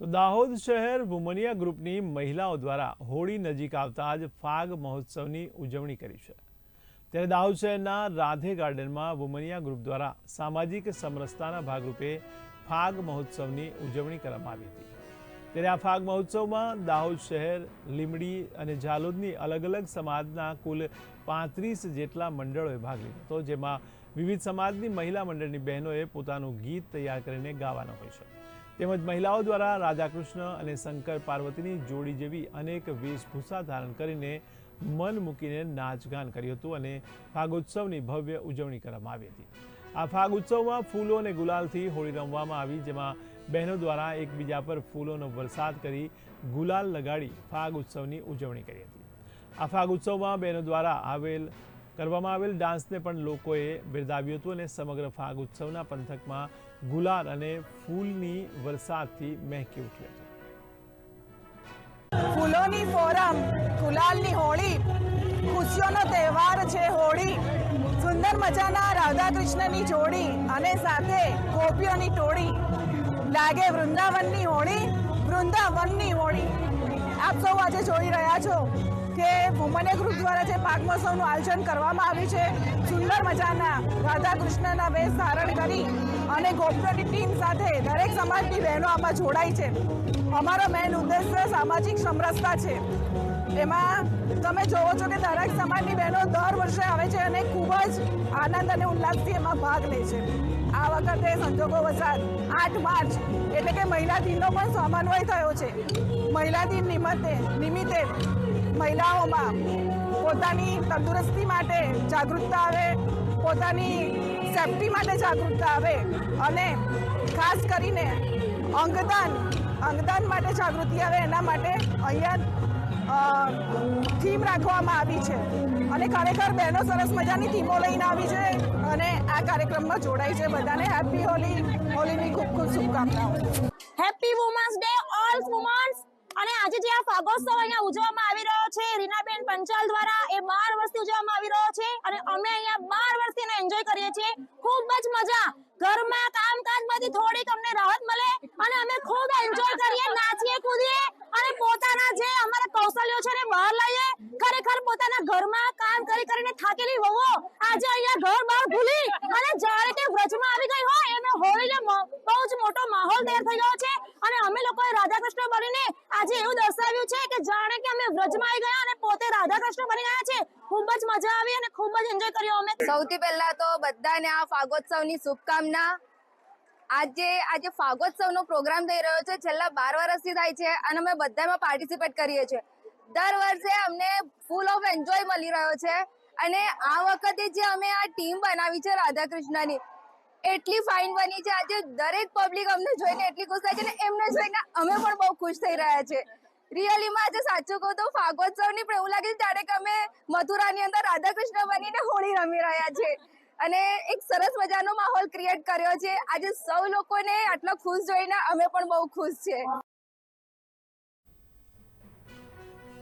તો દાહોદ શહેર વુમનિયા ગ્રુપની મહિલાઓ દ્વારા હોળી નજીક આવતા જ ફાગ મહોત્સવની ઉજવણી કરી છે. ત્યારે દાહોદ શહેરના રાધે ગાર્ડનમાં વુમનિયા ગ્રુપ દ્વારા સામાજિક સમરસતાના ભાગરૂપે ફાગ મહોત્સવની ઉજવણી કરવામાં આવી હતી. ત્યારે આ ફાગ મહોત્સવમાં દાહોદ શહેર લીમડી અને ઝાલોદની અલગ અલગ સમાજના કુલ પાંત્રીસ જેટલા મંડળોએ ભાગ લીધો હતો, જેમાં વિવિધ સમાજની મહિલા મંડળની બહેનોએ પોતાનું ગીત તૈયાર કરીને ગાવાના હોય છે. તેમજ મહિલાઓ દ્વારા રાધાકૃષ્ણ અને શંકર પાર્વતીની જોડી જેવી અનેક વેશભૂષા ધારણ કરીને મન મૂકીને નાચગાન કર્યું હતું અને ફાગોત્સવની ભવ્ય ઉજવણી કરવામાં આવી હતી. આ ફાગ ઉત્સવમાં ફૂલો અને ગુલાલથી હોળી રમવામાં આવી, જેમાં બહેનો દ્વારા એકબીજા પર ફૂલોનો વરસાદ કરી ગુલાલ લગાડી ફાગ ઉત્સવની ઉજવણી કરી હતી. આ ફાગ ઉત્સવમાં બહેનો દ્વારા આવેલ કરવામાં આવેલ ડાન્સને પણ લોકોએ બિરદાવ્યું હતું અને સમગ્ર ફાગ ઉત્સવના પંથકમાં ગુલાલ અને ફૂલની વરસાદથી મહેકી ઉઠ્યો હતો ફૂલોની ફોરમ, ગુલાલની હોળી, ખુશીઓનો તહેવાર છે હોળી. સુંદર મજાના રાધા કૃષ્ણની જોડી અને સાથે ગોપીઓની ટોળી. લાગે વૃંદાવનની હોળી વૃંદાવનની હોળી. આપ સૌ આજે જોઈ રહ્યા છો. કે વુમને ગ્રુપ દ્વારા જે પાક મહોત્સવનું આયોજન કરવામાં આવ્યું છે, સુંદર મજાના રાધા કૃષ્ણના વેશ ધારણ કરી અને ગોપીઓની ટીમ સાથે દરેક સમાજની બહેનો આમાં જોડાઈ છે. અમારો મેન ઉદ્દેશ્ય સામાજિક સમરસતા છે. એમાં તમે જોવો છો કે દરેક સમાજની બહેનો દર વર્ષે આવે છે અને ખૂબ જ આનંદ અને ઉલ્લાસથી એમાં ભાગ લે છે. આ વખતે સંજોગો વસાત આઠ માર્ચ એટલે કે મહિલા દિનનો પણ સમન્વય થયો છે. મહિલા દિન નિમિત્તે નિમિત્તે મહિલાઓમાં પોતાની તંદુરસ્તી માટે જાગૃતતા આવે, પોતાની સેફટી માટે જાગૃતતા આવે અને ખાસ કરીને અંગદાન અંગદાન માટે જાગૃતિ આવે એના માટે અહીંયા થીમ રાખવામાં આવી છે. અને ખરેખર બહેનો સરસ મજાની થીમો લઈને આવી છે અને આ કાર્યક્રમમાં જોડાઈ છે બધાને. હેપી હોલી હોલીની ખૂબ ખૂબ શુભકામનાઓ. અને આજે જે આ ફાગોત્સવ અહીંયા ઉજવવામાં આવી રહ્યો છે, રીનાબેન પંચાલ દ્વારા એ બાર વર્ષથી ઉજવવામાં આવી રહ્યો છે અને અમે અહીંયા બાર વર્ષથી એન્જોય કરીએ છીએ. ખૂબ જ મજા. ઘરમાં કામકાજમાંથી થોડીક અમને રાહત મળે અને અમે ખૂબ એન્જોય કરીએ, નાચીએ, કૂદીએ અને પોતાના જે અમારા કૌશલ્યો છે એને બહાર લઈએ ખરેખર પોતાના ઘરમાં કામ કરી કરીને થાકેલી વહુઓ આજે અહીંયા ઘર બહાર ભૂલી અને જાણે કે વ્રજમાં આવી ગઈ હોય એનો હોળીનો મ- બહુ જ મોટો માહોલ તૈયાર થઈ ગયો છે અને અમે લોકોએ રાધા કૃષ્ણ બનીને આજે દર્શાવ્યું છે કે જાણે કે અમે વ્રજમાં ગયા અને પોતે રાધા કૃષ્ણ બની ગયા છે ખૂબ જ મજા આવી અને ખૂબ જ એન્જોય કર્યો અમે. સૌથી પહેલા તો બધાને આ ફાગોત્સવની શુભકામના. આજે આજે ફાગોત્સવનો પ્રોગ્રામ થઈ રહ્યો છે. છેલ્લા બાર વર્ષથી થાય છે અને અમે બધામાં પાર્ટિસિપેટ કરીએ છીએ. દર વર્ષે અમને ફૂલ ઓફ એન્જોય મળી રહ્યો છે અને આ વખતે જે અમે આ ટીમ બનાવી છે રાધા કૃષ્ણની એટલી ફાઇન બની છે. આજે દરેક પબ્લિક અમને જોઈને એટલી ખુશ થાય છે અને એમને જોઈને અમે પણ બહુ ખુશ થઈ રહ્યા છે રિયલીમાં આજે સાચું કહું તો ફાગોત્સવની પણ એવું લાગે છે જાણે કે અમે મથુરાની અંદર રાધા કૃષ્ણ બનીને હોળી રમી રહ્યા છે. અને એક સરસ મજાનો માહોલ ક્રિએટ કર્યો છે. આજે સૌ લોકોને આટલા ખુશ જોઈને અમે પણ બહુ ખુશ છે